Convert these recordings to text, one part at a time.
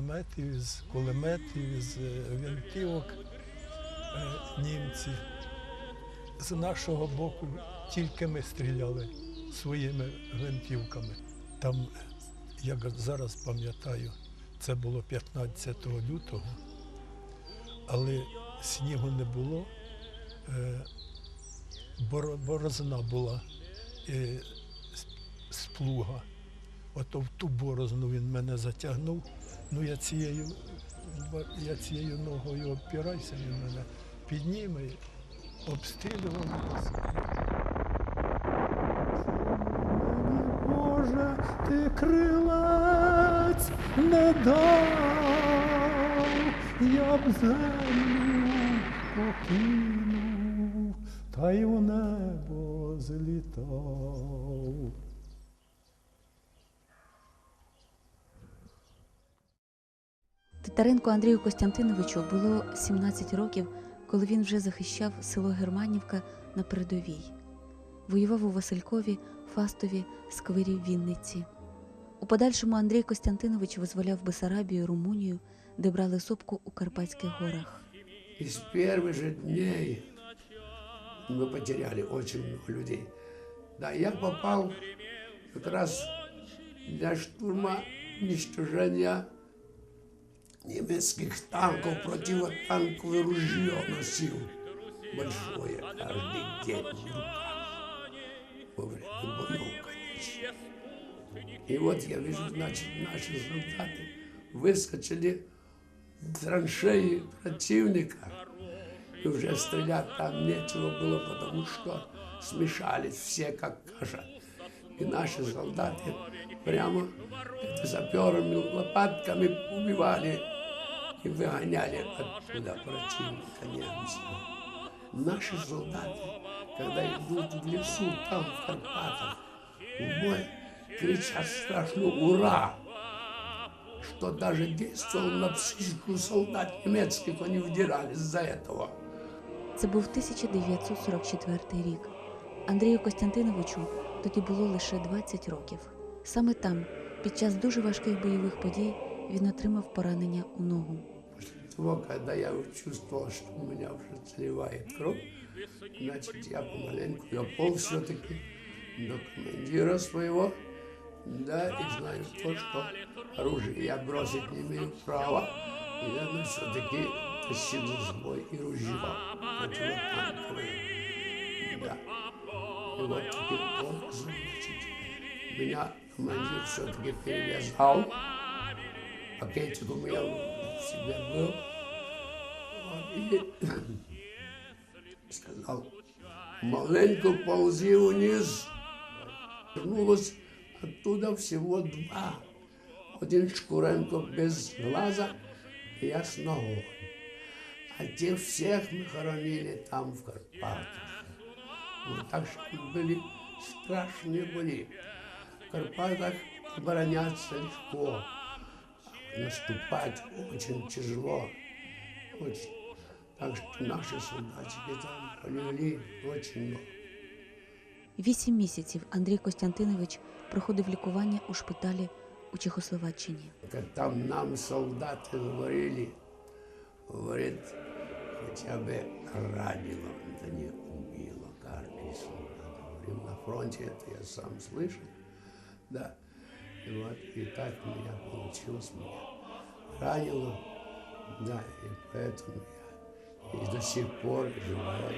наметів, із кулеметів, із е, гвинтівок е, німці. З нашого боку тільки ми стріляли своїми гвинтівками. Там, як зараз пам'ятаю, це було 15 лютого, але снігу не було, е, борозна була з- з плуга. Ото в ту борозну він мене затягнув. Ну я цією, я цією ногою обпираюся, він мене підніме, обстрілював. Боже, ти крилець не дав, я б землю покинув, та й у небо злітав. Титаренко Андрію Костянтиновичу було 17 років, коли він вже захищав село Германівка на передовій. Воював у Василькові, Фастові, Сквирі, Вінниці. У подальшому Андрій Костянтинович визволяв Бесарабію, Румунію, де брали сопку у Карпатських горах. Из первых же дней мы потеряли очень много людей. Да, я попал как раз для штурма уничтожения немецких танков, противотанковое ружье носил большое каждый день в руках. Во время боев, конечно. И вот я вижу, значит, наши солдаты выскочили в траншеи противника. И уже стрелять там нечего было, потому что смешались все, как каша. И наши солдаты прямо это саперами, лопатками убивали и выгоняли оттуда противника немцев. Наши солдаты, когда идут в лесу, там, в Карпатах, в бой, кричат страшно «Ура!» что даже действовал на психику солдат немецких, они вдирались за этого. Це був 1944 рік. Андрію Костянтиновичу тоді було лише 20 років. Саме там, під час дуже важких бойових подій, він отримав поранення у ногу. Когда я чувствовал, что у меня уже сливает кровь, значит, я помаленьку, я пол все-таки до командира своего, да, и знаю то, что оружие я бросить не имею права, и я все-таки тащил за собой и ружье. Да. И вот теперь вот, значит, меня командир все-таки перевязал, пакетик у меня в себе был. Вот, и сказал, маленько ползи вниз. Вернулось оттуда всего два. Один Шкуренко без глаза, и я с ногой. А тех всех мы хоронили там, в Карпатах. Вот так что были страшные бои. В Карпатах обороняться легко, а наступать очень тяжело. Очень. Так что наши солдатики там полегли очень много. Вісім місяців Андрій Костянтинович проходив лікування у шпиталі у Чехословаччині. Как там нам солдаты говорили, говорит, хотя бы ранило, да не убило каждый солдат. Говорим, на фронте это я сам слышал, Да. И вот и так меня получилось, меня ранило, да, и поэтому я и до сих пор живой.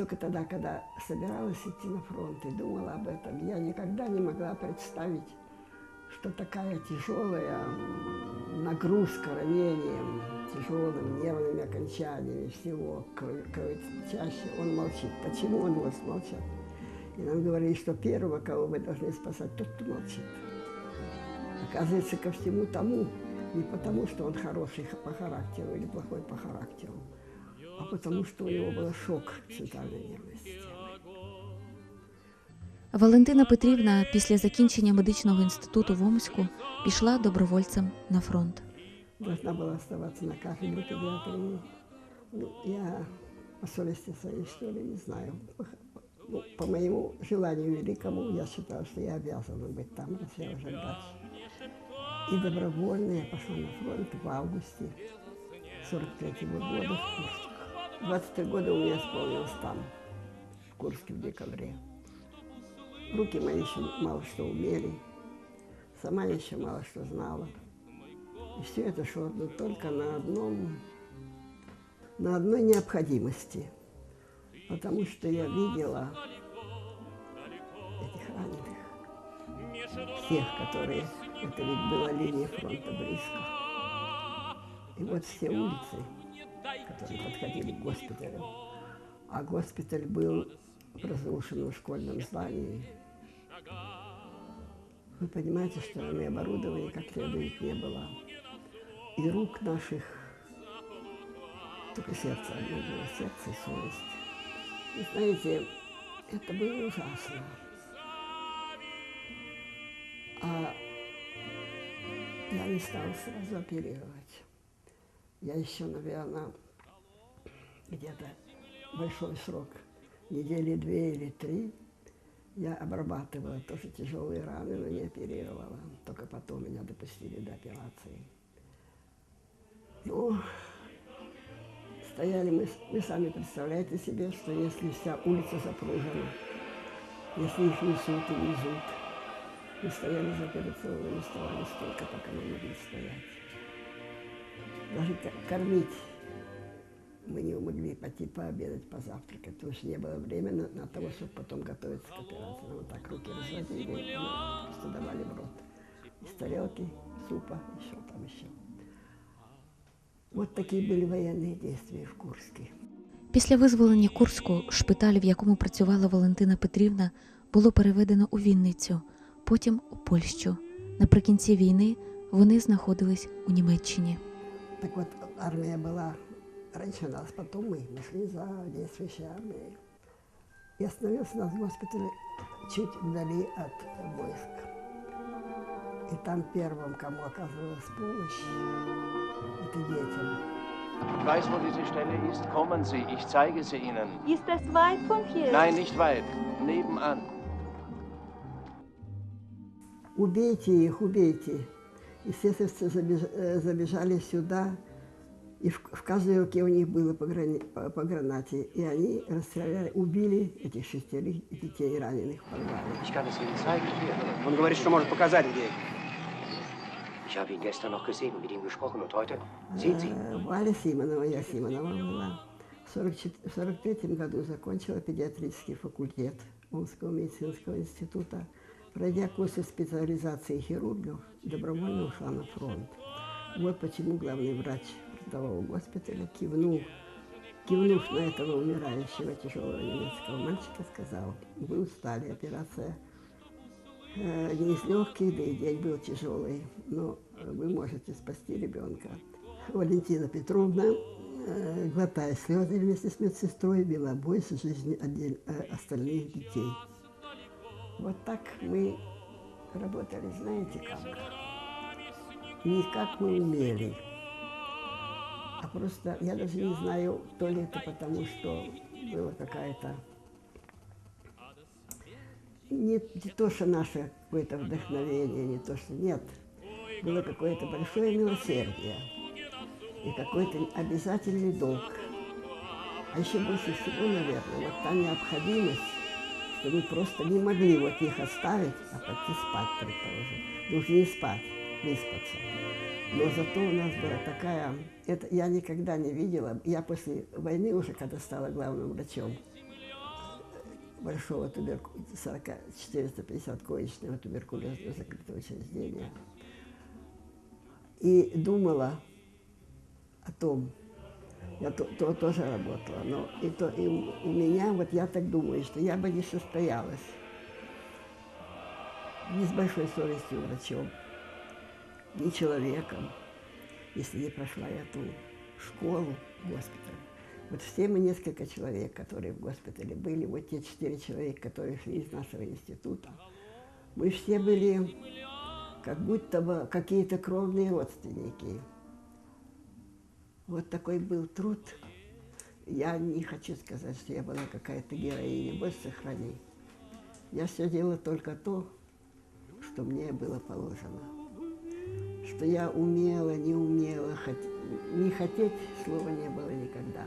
Только тогда, когда собиралась идти на фронт и думала об этом, я никогда не могла представить, что такая тяжелая нагрузка ранением, тяжелым нервными окончаниями всего, кровоточащее. Он молчит. Почему он может молчать? И нам говорили, что первого, кого вы должны спасать, тот, кто молчит. Оказывается, ко всему тому, не потому, что он хороший по характеру или плохой по характеру, а потому что у него был шок центральной нервной системы. Валентина Петрівна після закінчення медичного інституту в Омську пішла добровольцем на фронт. Должна была оставаться на кафедре педиатрии. Ну, я по совести своей, что ли, не знаю. По, ну, по моему желанию великому, я считала, что я обязана быть там, раз я уже дальше. И добровольно я пошла на фронт в августе 43 года в Курск. 23 года у меня исполнилось там, в Курске в декабре. Руки мои еще мало что умели, сама я еще мало что знала. И все это шло ну, только на одном, на одной необходимости. Потому что я видела этих раненых, всех, которые, это ведь была линия фронта близко. И вот все улицы, которые подходили к госпиталю, а госпиталь был в разрушенном школьном здании. Вы понимаете, что и оборудования как следует не было. И рук наших только сердце одно было, сердце и совесть. И знаете, это было ужасно. А я не стала сразу оперировать. Я еще, наверное, где-то большой срок, недели две или три, я обрабатывала тоже тяжелые раны, но не оперировала. Только потом меня допустили до операции. Ну, стояли мы, вы сами представляете себе, что если вся улица запружена, если их несут и везут, мы стояли за операционными столами столько, пока мы могли стоять. Даже ко- кормить мы не могли пойти пообедать, позавтракать, потому что не было времени на, на того, чтобы потом готовиться к операции. Нам вот так руки разводили, и мы просто давали в рот. Из тарелки, супа, еще там еще. Вот такие были военные действия в Курске. Після визволення Курську шпиталь, в якому працювала Валентина Петрівна, було переведено у Вінницю, потім у Польщу. Наприкінці війни вони знаходились у Німеччині. Так вот, армия была, раньше нас, потом мы, мы шли за действующей армией. И остановился нас госпиталь чуть вдали от войск. И там первым, кому оказывалась помощь, это детям. Ich weiß, wo diese Stelle ist. Kommen Sie, ich zeige sie Ihnen. Ist das weit von hier? Nein, nicht weit. Nebenan. Убейте их, убейте. Естественно, забеж- э, забежали сюда, и в, в каждой руке у них было по, грани- по- по гранате. И они расстреляли, убили этих шестерых детей раненых. Он говорит, что может показать, где. Ich habe ihn gestern noch gesehen, mit ihm gesprochen und heute sehen Sie. Э, Валя Симонова, я Симонова была. В 1943 году закончила педиатрический факультет Омского медицинского института. Пройдя курсы специализации хирургов, добровольно ушла на фронт. Вот почему главный врач фронтового госпиталя, кивнув, кивнув на этого умирающего тяжелого немецкого мальчика, сказал, вы устали, операция э, не из легких, да и день был тяжелый, но вы можете спасти ребенка. Валентина Петровна, э, глотая слезы вместе с медсестрой, вела бой за жизнь отдель- э, остальных детей. Вот так мы работали, знаете как? Не как мы умели, а просто, я даже не знаю, то ли это потому, что была какая-то не, не то, что наше какое-то вдохновение, не то, что нет. Было какое-то большое милосердие и какой-то обязательный долг. А еще больше всего, наверное, вот та необходимость, что мы просто не могли вот их оставить, а пойти спать, предположим. Ну не спать, выспаться. Но зато у нас была такая... Это я никогда не видела. Я после войны уже, когда стала главным врачом, большого туберку... 40, 450 коечного туберкулезного закрытого учреждения. И думала о том, я то, то тоже работала, но и, то, и у, меня, вот я так думаю, что я бы не состоялась. Ни с большой совестью врачом, ни человеком, если не прошла я ту школу, госпиталь, Вот все мы несколько человек, которые в госпитале были, вот те четыре человека, которые шли из нашего института, мы все были как будто бы какие-то кровные родственники. Вот такой был труд. Я не хочу сказать, что я была какая-то героиня, Боже сохрани. Я все делала только то, что мне было положено. Что я умела, не умела, хот- не хотеть слова не было никогда.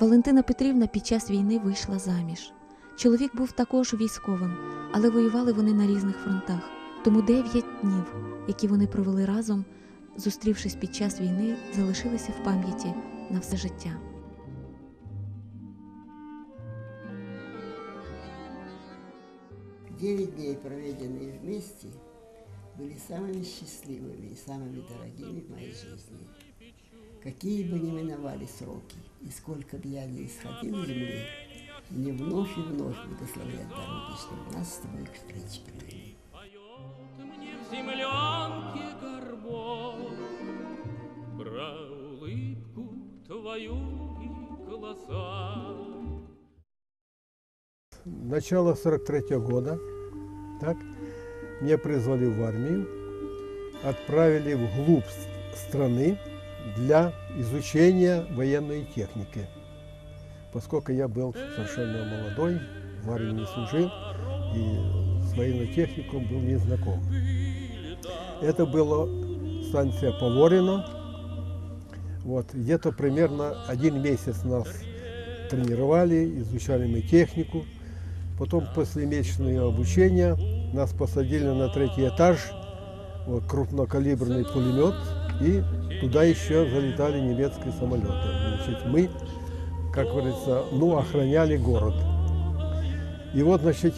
Валентина Петрівна під час війни вийшла заміж. Чоловік був також військовим, але воювали вони на різних фронтах. Тому дев'ять днів, які вони провели разом, зустрівшись під час війни, залишилися в пам'яті на все життя. Девять дней, проведенные вместе, были самыми счастливыми и самыми дорогими в моей жизни. Какие бы ни миновали сроки, и сколько бы я ни исходил с земли, мне вновь и вновь благословлять дороги, чтобы нас с тобой к встрече привели. Мне в землянке горбов Про улыбку твою и глаза начало 43 года, так, меня призвали в армию, отправили вглубь с- страны для изучения военной техники. Поскольку я был совершенно молодой, в армии не служил, и с военной техникой был не знаком. Это была станция Поворино. Вот, где-то примерно один месяц нас тренировали, изучали мы технику. Потом после месячного обучения нас посадили на третий этаж, вот, крупнокалиберный пулемет, и туда еще залетали немецкие самолеты. Значит, мы, как говорится, ну, охраняли город. И вот, значит,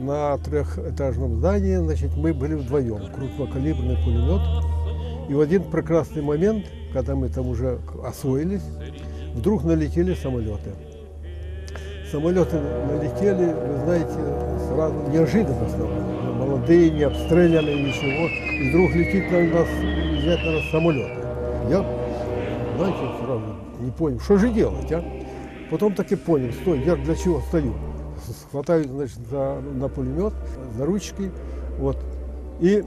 на трехэтажном здании, значит, мы были вдвоем, крупнокалиберный пулемет. И в один прекрасный момент, когда мы там уже освоились, вдруг налетели самолеты. Самолеты налетели, вы знаете, сразу неожиданно стало. Молодые, не обстреляны, ничего. И вдруг летит на нас, летят на нас самолеты. Я, знаете, сразу не понял, что же делать, а? Потом так и понял, стой, я для чего стою? Хватаю, значит, за, на пулемет, за ручки, вот, и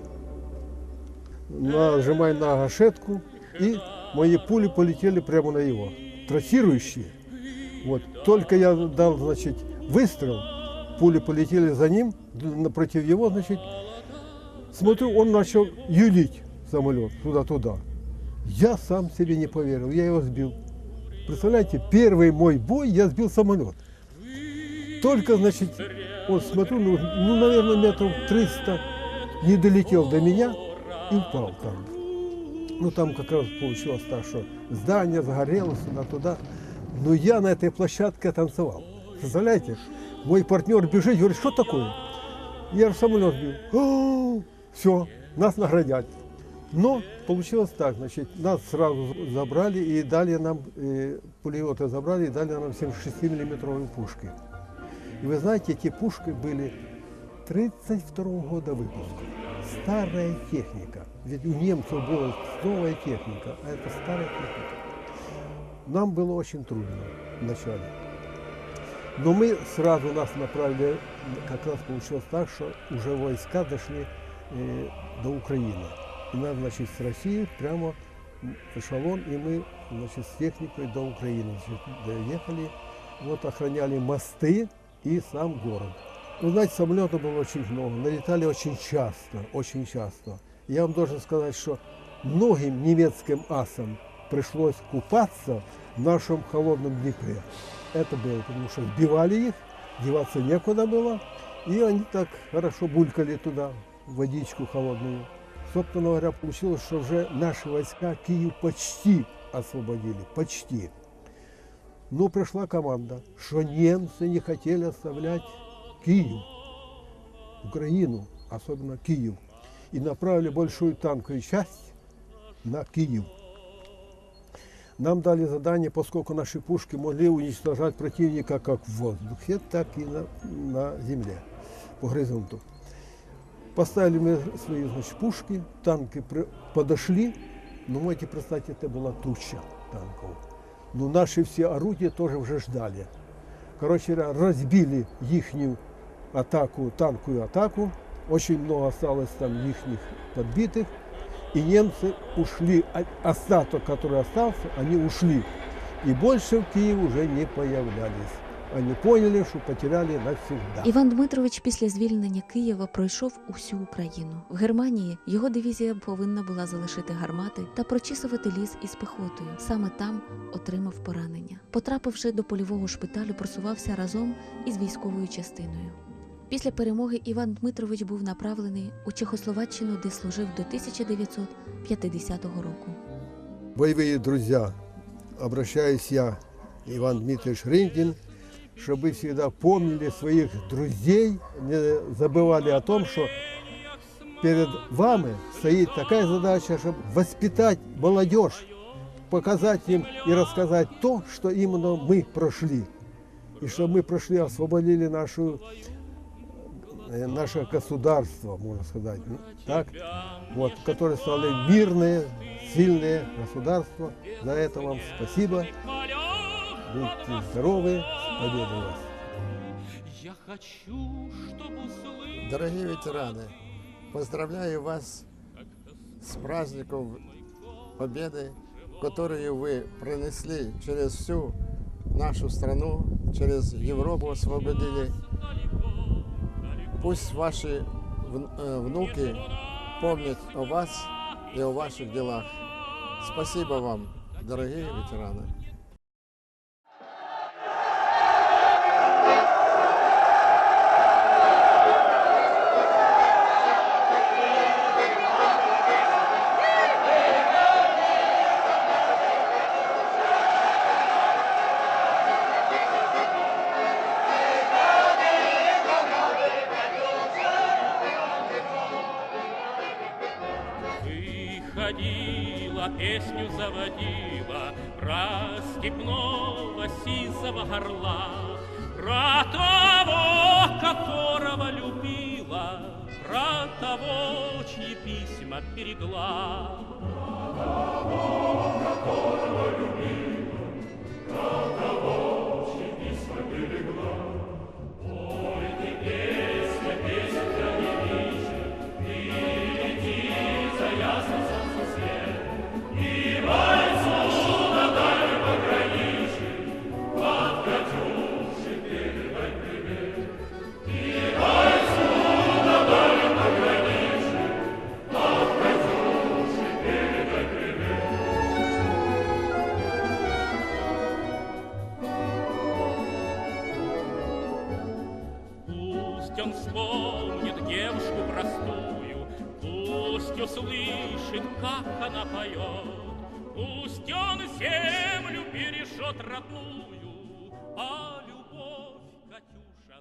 нажимаю на гашетку, и мои пули полетели прямо на его, трассирующие. Вот. Только я дал, значит, выстрел, пули полетели за ним, напротив его, значит, смотрю, он начал юлить самолет туда-туда. Я сам себе не поверил, я его сбил. Представляете, первый мой бой я сбил самолет. Только, значит, вот смотрю, ну, ну, наверное, метров 300 не долетел до меня и упал там. Ну, там как раз получилось так, что здание загорелось туда-туда. Но я на этой площадке танцевал. Представляете? Мой партнер бежит, говорит, что такое? Я же самолет сбил. Все, нас наградят. Но получилось так, значит, нас сразу забрали и дали нам, э, пулеметы забрали и дали нам 76-миллиметровые пушки. И вы знаете, эти пушки были 32 года выпуска. Старая техника. Ведь у немцев была новая техника, а это старая техника. Нам было очень трудно вначале. Но мы сразу нас направили, как раз получилось так, что уже войска дошли э, до Украины. И нас, значит, с России прямо эшелон, и мы, значит, с техникой до Украины значит, доехали. Вот охраняли мосты и сам город. Вы знаете, самолетов было очень много, налетали очень часто, очень часто. Я вам должен сказать, что многим немецким асам пришлось купаться в нашем холодном Днепре. Это было, потому что сбивали их, деваться некуда было, и они так хорошо булькали туда, водичку холодную. Собственно говоря, получилось, что уже наши войска Киев почти освободили, почти. Но пришла команда, что немцы не хотели оставлять Киев, Украину, особенно Киев, и направили большую танковую часть на Киев. Нам дали задание, поскольку наши пушки могли уничтожать противника как в воздухе, так и на, на земле, по горизонту. Поставили мы свои, значит, пушки, танки подошли, ну, можете представить, это была туча танков. Ну, наши все орудия тоже уже ждали. Короче разбили ихнюю атаку, танковую атаку. Очень много осталось там ихних подбитых. И немцы ушли, а- остаток, который остался, они ушли. И больше в Киев уже не появлялись. Они поняли, что потеряли навсегда. Іван Дмитрович після звільнення Києва пройшов усю Україну. В Германії його дивізія повинна була залишити гармати та прочісувати ліс із пехотою. Саме там отримав поранення. Потрапивши до польового шпиталю, просувався разом із військовою частиною. Після перемоги Іван Дмитрович був направлений у Чехословаччину, де служив до 1950 року. Боевые друзья, обращаюсь я, Иван Дмитриевич Рындин, чтобы всегда помнили своих друзей, не забывали о том, что перед вами стоит такая задача, чтобы воспитать молодежь, показать им и рассказать то, что именно мы прошли. И что мы прошли, освободили нашу, э, наше государство, можно сказать, так, вот, которые стали мирные, сильные государства. За это вам спасибо. Будьте здоровы, с победой вас. Я хочу, чтобы услышать Дорогие ветераны, поздравляю вас с праздником Победы, которую вы пронесли через всю нашу страну, через Европу освободили. Пусть ваши э, внуки помнят о вас и о ваших делах. Спасибо вам, дорогие ветераны. Песню заводила Про степного сизого горла Про того, которого любила Про того, чьи письма берегла. Пусть Катюша,